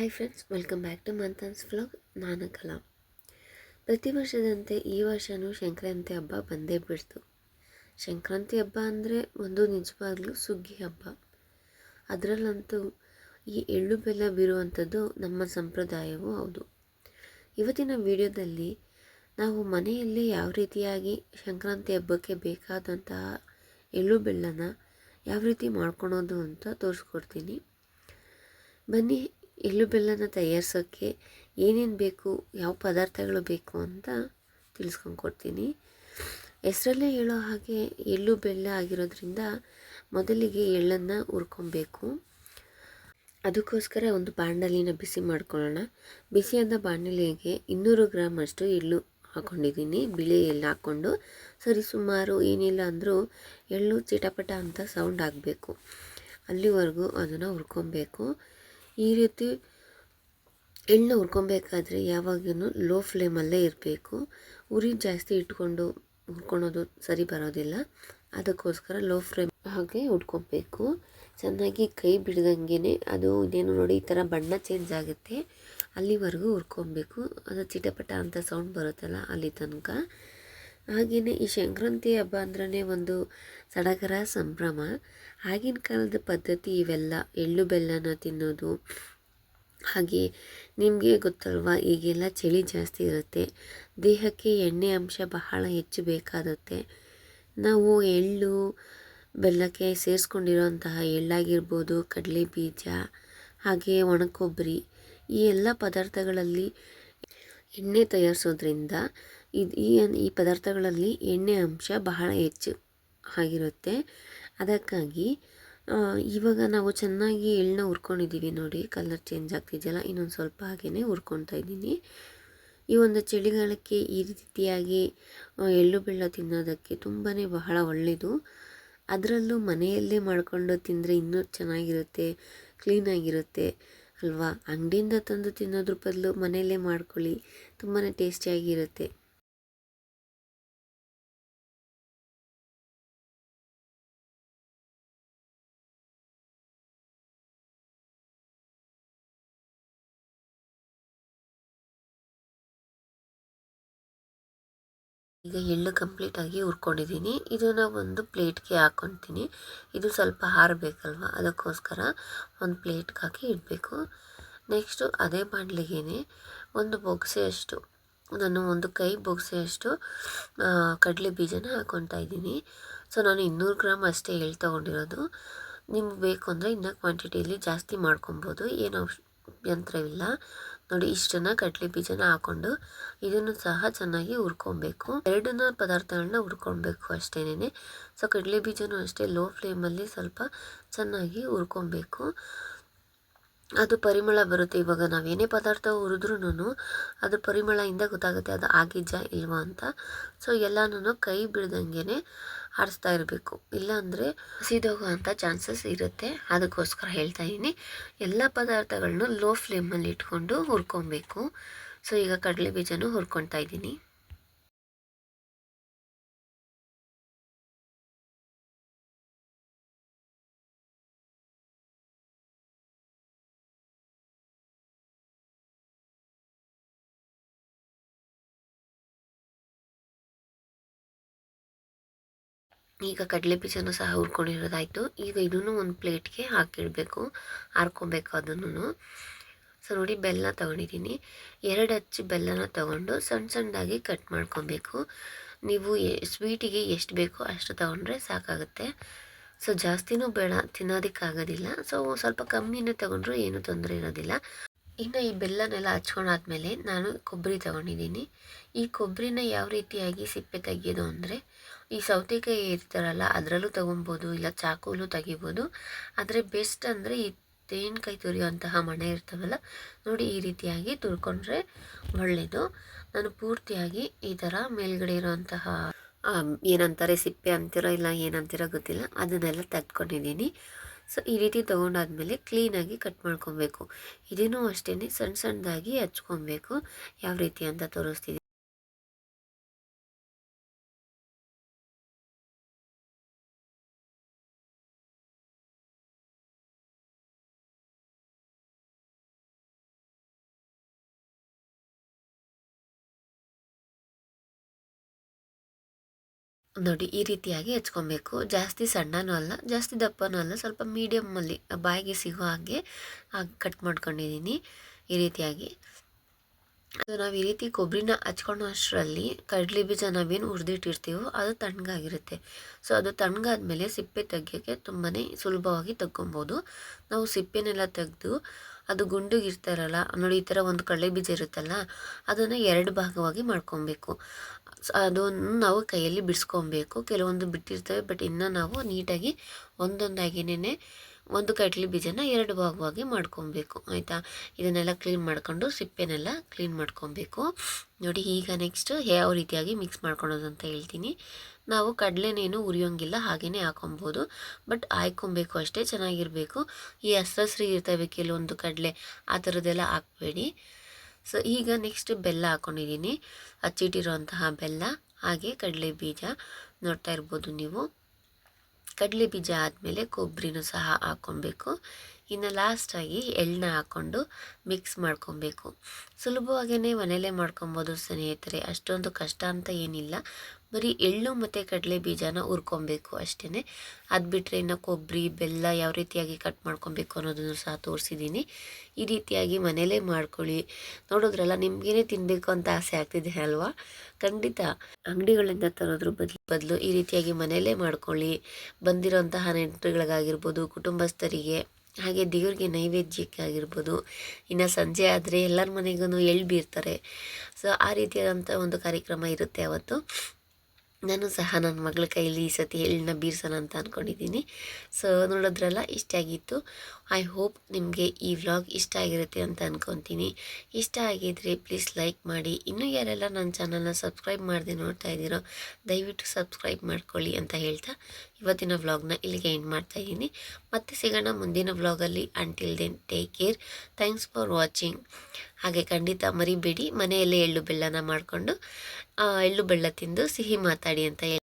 Hi friends welcome back to Manthan's vlog ನಾನು ಕಲಾ ಪ್ರತಿ ವರ್ಷದಂತೆ ಈ ವರ್ಷವೂ ಸಂಕ್ರಾಂತಿ ಹಬ್ಬ ಬಂದೇ ಬಿಡ್ತು. ಸಂಕ್ರಾಂತಿ ಹಬ್ಬ ಅಂದರೆ ಒಂದು ನಿಜವಾಗ್ಲೂ ಸುಗ್ಗಿ ಹಬ್ಬ. ಅದರಲ್ಲಂತೂ ಈ ಎಳ್ಳು ಬೆಲ್ಲ ಬೀರುವಂಥದ್ದು ನಮ್ಮ ಸಂಪ್ರದಾಯವೂ ಹೌದು. ಇವತ್ತಿನ ವಿಡಿಯೋದಲ್ಲಿ ನಾವು ಮನೆಯಲ್ಲೇ ಯಾವ ರೀತಿಯಾಗಿ ಸಂಕ್ರಾಂತಿ ಹಬ್ಬಕ್ಕೆ ಬೇಕಾದಂತಹ ಎಳ್ಳು ಬೆಲ್ಲನ ಯಾವ ರೀತಿ ಮಾಡ್ಕೊಳೋದು ಅಂತ ತೋರಿಸ್ಕೊಡ್ತೀನಿ. ಬನ್ನಿ ಎಳ್ಳು ಬೆಲ್ಲನ ತಯಾರಿಸೋಕ್ಕೆ ಏನೇನು ಬೇಕು, ಯಾವ ಪದಾರ್ಥಗಳು ಬೇಕು ಅಂತ ತಿಳಿಸ್ಕೊಂಡು ಕೊಡ್ತೀನಿ. ಹೆಸರಲ್ಲೇ ಹೇಳೋ ಹಾಗೆ ಎಳ್ಳು ಬೆಲ್ಲ ಆಗಿರೋದ್ರಿಂದ ಮೊದಲಿಗೆ ಎಳ್ಳನ್ನು ಹುರ್ಕೊಬೇಕು. ಅದಕ್ಕೋಸ್ಕರ ಒಂದು ಬಾಣಲಿನ ಬಿಸಿ ಮಾಡ್ಕೊಳ್ಳೋಣ. ಬಿಸಿಯಾದ ಬಾಣಲಿಗೆ ಇನ್ನೂರು ಗ್ರಾಮ್ ಅಷ್ಟು ಎಳ್ಳು ಹಾಕ್ಕೊಂಡಿದ್ದೀನಿ ಬಿಳಿ ಎಳ್ಳು ಹಾಕ್ಕೊಂಡು ಸರಿ ಸುಮಾರು ಏನಿಲ್ಲ ಅಂದರೂ ಎಳ್ಳು ಚಿಟಪಟ ಅಂತ ಸೌಂಡ್ ಆಗಬೇಕು. ಅಲ್ಲಿವರೆಗೂ ಅದನ್ನು ಹುರ್ಕೊಬೇಕು. ಈ ರೀತಿ ಎಣ್ಣೆ ಹುರ್ಕೊಬೇಕಾದ್ರೆ ಯಾವಾಗೂ ಲೋ ಫ್ಲೇಮಲ್ಲೇ ಇರಬೇಕು. ಉರಿ ಜಾಸ್ತಿ ಇಟ್ಕೊಂಡು ಹುರ್ಕೊಳೋದು ಸರಿ ಬರೋದಿಲ್ಲ. ಅದಕ್ಕೋಸ್ಕರ ಲೋ ಫ್ಲೇಮ್ ಹಾಗೆ ಹುಡ್ಕೊಬೇಕು ಚೆನ್ನಾಗಿ ಕೈ ಬಿಡ್ದಂಗೆ ಅದು ಇದೇನು ನೋಡಿ ಈ ಥರ ಬಣ್ಣ ಚೇಂಜ್ ಆಗುತ್ತೆ. ಅಲ್ಲಿವರೆಗೂ ಹುರ್ಕೊಬೇಕು. ಅದು ಚಿಟಪಟ ಅಂತ ಸೌಂಡ್ ಬರುತ್ತಲ್ಲ ಅಲ್ಲಿ ತನಕ. ಹಾಗೆಯೇ ಈ ಸಂಕ್ರಾಂತಿ ಹಬ್ಬ ಅಂದ್ರೆ ಒಂದು ಸಡಗರ ಸಂಭ್ರಮ. ಆಗಿನ ಕಾಲದ ಪದ್ಧತಿ ಇವೆಲ್ಲ, ಎಳ್ಳು ಬೆಲ್ಲನ ತಿನ್ನೋದು. ಹಾಗೆ ನಿಮಗೆ ಗೊತ್ತಲ್ವಾ, ಈಗೆಲ್ಲ ಚಳಿ ಜಾಸ್ತಿ ಇರುತ್ತೆ. ದೇಹಕ್ಕೆ ಎಣ್ಣೆ ಅಂಶ ಬಹಳ ಹೆಚ್ಚು ಬೇಕಾಗುತ್ತೆ ನಾವು ಎಳ್ಳು ಬೆಲ್ಲಕ್ಕೆ ಸೇರಿಸ್ಕೊಂಡಿರೋಂತಹ ಎಳ್ಳಾಗಿರ್ಬೋದು ಕಡಲೆ ಬೀಜ ಹಾಗೆ ಒಣಕೊಬ್ಬರಿ, ಈ ಎಲ್ಲ ಪದಾರ್ಥಗಳಲ್ಲಿ ಎಣ್ಣೆ ತಯಾರಿಸೋದ್ರಿಂದ ಇದು ಈ ಈ ಪದಾರ್ಥಗಳಲ್ಲಿ ಎಣ್ಣೆ ಅಂಶ ಬಹಳ ಹೆಚ್ಚು ಆಗಿರುತ್ತೆ. ಅದಕ್ಕಾಗಿ ಇವಾಗ ನಾವು ಚೆನ್ನಾಗಿ ಎಳ್ಳನ್ನ ಹುರ್ಕೊಂಡಿದ್ದೀವಿ ನೋಡಿ, ಕಲರ್ ಚೇಂಜ್ ಆಗ್ತಿದೆಯಲ್ಲ, ಇನ್ನೊಂದು ಸ್ವಲ್ಪ ಹಾಗೆಯೇ ಹುರ್ಕೊತಾ ಇದ್ದೀನಿ. ಈ ಒಂದು ಚಳಿಗಾಲಕ್ಕೆ ಈ ರೀತಿಯಾಗಿ ಎಳ್ಳು ಬೆಳ್ಳ ತಿನ್ನೋದಕ್ಕೆ ತುಂಬಾ ಬಹಳ ಒಳ್ಳೆಯದು ಅದರಲ್ಲೂ ಮನೆಯಲ್ಲೇ ಮಾಡಿಕೊಂಡು ತಿಂದರೆ ಇನ್ನೂ ಚೆನ್ನಾಗಿರುತ್ತೆ ಕ್ಲೀನಾಗಿರುತ್ತೆ ಅಲ್ವಾ? ಅಂಗಡಿಯಿಂದ ತಂದು ತಿನ್ನೋದ್ರ ಬದಲು ಮನೆಯಲ್ಲೇ ಮಾಡ್ಕೊಳ್ಳಿ ತುಂಬಾ ಟೇಸ್ಟಿಯಾಗಿರುತ್ತೆ ಈಗ ಎಳ್ಳು ಕಂಪ್ಲೀಟಾಗಿ ಹುರ್ಕೊಂಡಿದ್ದೀನಿ. ಇದನ್ನು ಒಂದು ಪ್ಲೇಟ್ಗೆ ಹಾಕ್ಕೊತೀನಿ ಇದು ಸ್ವಲ್ಪ ಹಾರಬೇಕಲ್ವ? ಅದಕ್ಕೋಸ್ಕರ ಒಂದು ಪ್ಲೇಟ್ಗೆ ಹಾಕಿ ಇಡಬೇಕು. ನೆಕ್ಸ್ಟು ಅದೇ ಬಾಣಲಿಗೆ ಒಂದು ಬೊಗ್ಸೆಯಷ್ಟು, ನಾನು ಒಂದು ಕೈ ಬೊಗ್ಸೆಯಷ್ಟು ಕಡಲೆ ಬೀಜನ ಹಾಕ್ಕೊತಾ ಇದ್ದೀನಿ. ಸೊ ನಾನು ಇನ್ನೂರು ಗ್ರಾಮ್ ಅಷ್ಟೇ ಎಳ್ಳು ತೊಗೊಂಡಿರೋದು. ನಿಮ್ಗೆ ಬೇಕು ಅಂದರೆ ಇನ್ನೂ ಕ್ವಾಂಟಿಟಿಯಲ್ಲಿ ಜಾಸ್ತಿ ಮಾಡ್ಕೊಬೋದು. ಏನು ಯಂತ್ರವಿಲ್ಲ. ನೋಡಿ ಇಷ್ಟನ್ನ ಕಡ್ಲೆ ಬೀಜನ ಹಾಕೊಂಡು ಇದನ್ನು ಸಹ ಚೆನ್ನಾಗಿ ಹುರ್ಕೊಬೇಕು. ಎರಡನ್ನ ಪದಾರ್ಥಗಳನ್ನ ಹುರ್ಕೊಬೇಕು ಅಷ್ಟೇನೆ ಸೊ, ಕಡಲೆ ಬೀಜನೂ ಅಷ್ಟೇ ಲೋ ಫ್ಲೇಮಲ್ಲಿ ಸ್ವಲ್ಪ ಚೆನ್ನಾಗಿ ಹುರ್ಕೊಬೇಕು. ಅದು ಪರಿಮಳ ಬರುತ್ತೆ. ಇವಾಗ ನಾವೇನೇ ಪದಾರ್ಥ ಹುರಿದ್ರೂ ಅದು ಪರಿಮಳದಿಂದ ಗೊತ್ತಾಗುತ್ತೆ ಅದು ಆಗಿಜ್ಜ ಇಲ್ವಾ ಅಂತ. ಸೊ ಎಲ್ಲನೂ ಕೈ ಬಿಡ್ದಂಗೆ ಆಡಿಸ್ತಾ ಇರಬೇಕು. ಇಲ್ಲಾಂದರೆ ಹಸಿದೋಗೋ ಅಂಥ ಚಾನ್ಸಸ್ ಇರುತ್ತೆ. ಅದಕ್ಕೋಸ್ಕರ ಹೇಳ್ತಾ ಇದ್ದೀನಿ ಎಲ್ಲ ಪದಾರ್ಥಗಳನ್ನೂ ಲೋ ಫ್ಲೇಮಲ್ಲಿ ಇಟ್ಕೊಂಡು ಹುರ್ಕೊಬೇಕು. ಸೊ ಈಗ ಕಡಲೆ ಬೀಜನೂ ಹುರ್ಕೊತಾ ಇದ್ದೀನಿ ಈಗ ಕಡಲೆ ಬೀಜನೂ ಸಹ ಹುರ್ಕೊಂಡಿರೋದಾಯಿತು. ಈಗ ಇದನ್ನು ಒಂದು ಪ್ಲೇಟ್ಗೆ ಹಾಕಿಡಬೇಕು ಹಾರ್ಕೊಬೇಕು ಅದನ್ನು ಸೊ, ನೋಡಿ ಬೆಲ್ಲ ತೊಗೊಂಡಿದ್ದೀನಿ. ಎರಡು ಹಚ್ಚಿ ಬೆಲ್ಲನ ತೊಗೊಂಡು ಸಣ್ಣ ಸಣ್ಣದಾಗಿ ಕಟ್ ಮಾಡ್ಕೊಬೇಕು. ನೀವು ಸ್ವೀಟಿಗೆ ಎಷ್ಟು ಬೇಕೋ ಅಷ್ಟು ತೊಗೊಂಡ್ರೆ ಸಾಕಾಗುತ್ತೆ. ಸೊ, ಜಾಸ್ತಿನೂ ಬೇಡ, ತಿನ್ನೋದಕ್ಕಾಗೋದಿಲ್ಲ. ಸೊ, ಸ್ವಲ್ಪ ಕಮ್ಮಿನೇ ತೊಗೊಂಡ್ರು ಏನೂ ತೊಂದರೆ ಇರೋದಿಲ್ಲ. ಇನ್ನು ಈ ಬೆಲ್ಲನೆಲ್ಲ ಹಚ್ಕೊಂಡಾದ್ಮೇಲೆ ನಾನು ಕೊಬ್ಬರಿ ತೊಗೊಂಡಿದ್ದೀನಿ. ಈ ಕೊಬ್ಬರಿನ ಯಾವ ರೀತಿಯಾಗಿ ಸಿಪ್ಪೆ ತೆಗೆಯೋದು ಅಂದರೆ ಈ ಸೌತೆಕಾಯಿ ಇರ್ತಾರಲ್ಲ, ಅದರಲ್ಲೂ ತೊಗೊಬೋದು, ಇಲ್ಲ ಚಾಕುಲು ತೆಗಿಬೋದು. ಆದರೆ ಬೆಸ್ಟ್ ಅಂದರೆ ಈ ತೆಂಗಿನಕಾಯಿ ತುರಿಯುವಂತಹ ಮಣೆ ಇರ್ತವಲ್ಲ, ನೋಡಿ ಈ ರೀತಿಯಾಗಿ ತುರ್ಕೊಂಡ್ರೆ ಒಳ್ಳೆಯದು ನಾನು ಪೂರ್ತಿಯಾಗಿ ಈ ಥರ ಮೇಲ್ಗಡೆ ಇರುವಂತಹ ಏನಂತಾರೆ ಸಿಪ್ಪೆ ಅಂತಿರೋ ಇಲ್ಲ ಏನಂತಿರೋ ಗೊತ್ತಿಲ್ಲ, ಅದನ್ನೆಲ್ಲ ತೆಗ್ದುಕೊಂಡಿದ್ದೀನಿ. ಸೊ ಈ ರೀತಿ ತೊಗೊಂಡಾದ್ಮೇಲೆ ಕ್ಲೀನಾಗಿ ಕಟ್ ಮಾಡ್ಕೊಬೇಕು. ಇದನ್ನು ಅಷ್ಟೇ ಸಣ್ಣ ಸಣ್ಣದಾಗಿ ಹಚ್ಕೊಬೇಕು. ಯಾವ ರೀತಿ ಅಂತ ತೋರಿಸ್ತೀನಿ ನೋಡಿ, ಈ ರೀತಿಯಾಗಿ ಹೆಚ್ಕೊಬೇಕು. ಜಾಸ್ತಿ ಸಣ್ಣನೂ ಅಲ್ಲ, ಜಾಸ್ತಿ ದಪ್ಪನೂ ಅಲ್ಲ, ಸ್ವಲ್ಪ ಮೀಡಿಯಮ್ಮಲ್ಲಿ ಬಾಯಿಗೆ ಸಿಗೋ ಹಾಗೆ ಕಟ್ ಮಾಡ್ಕೊಂಡಿದ್ದೀನಿ ಈ ರೀತಿಯಾಗಿ. ಅದು ನಾವು ಈ ರೀತಿ ಕೊಬ್ಬರಿನ ಹಚ್ಕೊಳೋ ಅಷ್ಟರಲ್ಲಿ ಕಡಲೆ ಬೀಜ ನಾವೇನು ಹುರಿದಿಟ್ಟಿರ್ತೀವೋ ಅದು ತಣ್ಣಗಾಗಿರುತ್ತೆ. ಸೊ, ಅದು ತಣ್ಣಗಾದ್ಮೇಲೆ ಸಿಪ್ಪೆ ತೆಗಿಯೋಕ್ಕೆ ತುಂಬಾ ಸುಲಭವಾಗಿ ತಗೊಬೋದು ನಾವು ಸಿಪ್ಪೆನೆಲ್ಲ ತೆಗೆದು, ಅದು ಗುಂಡುಗಿರ್ತಾರಲ್ಲ, ನೋಡಿ ಈ ಥರ ಒಂದು ಕಡಲೆ ಬೀಜ ಇರುತ್ತಲ್ಲ, ಅದನ್ನು ಎರಡು ಭಾಗವಾಗಿ ಮಾಡ್ಕೊಬೇಕು. ಅದನ್ನು ನಾವು ಕೈಯಲ್ಲಿ ಬಿಡಿಸ್ಕೊಬೇಕು. ಕೆಲವೊಂದು ಬಿಟ್ಟಿರ್ತವೆ ಬಟ್ ಇನ್ನು ನಾವು ನೀಟಾಗಿ ಒಂದೊಂದಾಗಿನೇ ಒಂದು ಕಡ್ಲೆ ಬೀಜನ ಎರಡು ಭಾಗವಾಗಿ ಮಾಡ್ಕೊಬೇಕು. ಆಯಿತಾ? ಇದನ್ನೆಲ್ಲ ಕ್ಲೀನ್ ಮಾಡ್ಕೊಂಡು ಸಿಪ್ಪೆನೆಲ್ಲ ಕ್ಲೀನ್ ಮಾಡ್ಕೊಬೇಕು. ನೋಡಿ, ಈಗ ನೆಕ್ಸ್ಟ್ ಯಾವ ರೀತಿಯಾಗಿ ಮಿಕ್ಸ್ ಮಾಡ್ಕೊಳೋದು ಅಂತ ಹೇಳ್ತೀನಿ. ನಾವು ಕಡಲೆನೇನು ಉರಿಯೋಂಗಿಲ್ಲ ಹಾಗೆಯೇ ಹಾಕೊಬೋದು. ಬಟ್ ಹಾಯ್ಕೊಬೇಕು ಅಷ್ಟೇ, ಚೆನ್ನಾಗಿರಬೇಕು. ಈ ಹಸ್ರಸ್ರಿ ಇರ್ತವೆ ಕೆಲವೊಂದು ಕಡಲೆ, ಆ ಥರದ್ದೆಲ್ಲ ಹಾಕಬೇಡಿ. ಸೊ ಈಗ ನೆಕ್ಸ್ಟ್ ಬೆಲ್ಲ ಹಾಕ್ಕೊಂಡಿದ್ದೀನಿ ಹಚ್ಚಿಟ್ಟಿರುವಂತಹ ಬೆಲ್ಲ, ಹಾಗೆ ಕಡಲೆ ಬೀಜ ನೋಡ್ತಾ ಇರ್ಬೋದು ನೀವು. ಕಡಲೆ ಬೀಜ ಆದಮೇಲೆ ಕೊಬ್ಬರಿನೂ ಸಹ ಹಾಕ್ಕೊಬೇಕು. ಇನ್ನು ಲಾಸ್ಟಾಗಿ ಎಳ್ಳನ್ನ ಹಾಕ್ಕೊಂಡು ಮಿಕ್ಸ್ ಮಾಡ್ಕೊಬೇಕು. ಸುಲಭವಾಗಿಯೇ ಮನೆಯಲ್ಲೇ ಮಾಡ್ಕೊಬೋದು ಸ್ನೇಹಿತರೆ. ಅಷ್ಟೊಂದು ಕಷ್ಟ ಅಂತ ಏನಿಲ್ಲ. ಬರೀ ಎಳ್ಳು ಮತ್ತು ಕಡಲೆ ಬೀಜನ ಹುರ್ಕೊಬೇಕು ಅಷ್ಟೇ ಅದು ಬಿಟ್ಟರೆ ಇನ್ನು ಕೊಬ್ಬರಿ ಬೆಲ್ಲ ಯಾವ ರೀತಿಯಾಗಿ ಕಟ್ ಮಾಡ್ಕೊಬೇಕು ಅನ್ನೋದನ್ನು ಸಹ ತೋರಿಸಿದ್ದೀನಿ ಈ ರೀತಿಯಾಗಿ ಮನೆಯಲ್ಲೇ ಮಾಡ್ಕೊಳ್ಳಿ. ನೋಡಿದ್ರಲ್ಲ, ನಿಮಗೇನೆ ತಿನ್ನಬೇಕು ಅಂತ ಆಸೆ ಆಗ್ತಿದೆ ಅಲ್ವಾ? ಖಂಡಿತ. ಅಂಗಡಿಗಳಿಂದ ತರೋದ್ರ ಬದಲು ಬದಲು ಈ ರೀತಿಯಾಗಿ ಮನೆಯಲ್ಲೇ ಮಾಡ್ಕೊಳ್ಳಿ. ಬಂದಿರೋಂತಹ ನೆಂಟರುಗಳಿಗಾಗಿರ್ಬೋದು, ಕುಟುಂಬಸ್ಥರಿಗೆ. ಹಾಗೆ ದೇವ್ರಿಗೆ ನೈವೇದ್ಯಕ್ಕೆ ಆಗಿರ್ಬೋದು ಇನ್ನು ಸಂಜೆ ಆದರೆ ಎಲ್ಲರ ಮನೆಗೂ ಎಳ್ಳು ಬೀರ್ತಾರೆ. ಸೊ ಆ ರೀತಿಯಾದಂಥ ಒಂದು ಕಾರ್ಯಕ್ರಮ ಇರುತ್ತೆ ಅವತ್ತು. ನಾನು ಸಹ ನನ್ನ ಮಗಳ ಕೈಯಲ್ಲಿ ಈ ಸತಿ ಎಳ್ಳನ್ನ ಬೀರ್ಸೋಣ ಅಂತ ಅಂದ್ಕೊಂಡಿದ್ದೀನಿ ಸೊ ನೋಡೋದ್ರಲ್ಲ, ಇಷ್ಟ ಆಗಿತ್ತು. ಐ ಹೋಪ್ ನಿಮಗೆ ಈ ವ್ಲಾಗ್ ಇಷ್ಟ ಆಗಿರುತ್ತೆ ಅಂತ ಅಂದ್ಕೊತೀನಿ ಇಷ್ಟ ಆಗಿದ್ರೆ ಪ್ಲೀಸ್ ಲೈಕ್ ಮಾಡಿ. ಇನ್ನೂ ಯಾರೆಲ್ಲ ನನ್ನ ಚಾನಲ್ನ ಸಬ್ಸ್ಕ್ರೈಬ್ ಮಾಡದೆ ನೋಡ್ತಾ ಇದ್ದೀರೋ, ದಯವಿಟ್ಟು ಸಬ್ಸ್ಕ್ರೈಬ್ ಮಾಡ್ಕೊಳ್ಳಿ ಅಂತ ಹೇಳ್ತಾ ಇವತ್ತಿನ ವ್ಲಾಗ್ನ ಇಲ್ಲಿಗೆ ಎಂಡ್ ಮಾಡ್ತಾಯಿದ್ದೀನಿ ಮತ್ತೆ ಸಿಗೋಣ ಮುಂದಿನ ವ್ಲಾಗಲ್ಲಿ until then take care thanks for watching ಹಾಗೆ ಖಂಡಿತ ಮರಿಬೇಡಿ. ಮನೆಯಲ್ಲೇ ಎಳ್ಳು ಬೆಲ್ಲನ ಮಾಡಿಕೊಂಡು. ಎಳ್ಳು ಬೆಲ್ಲ ತಿಂದು ಸಿಹಿ ಮಾತಾಡಿ ಅಂತ ಹೇಳಿ.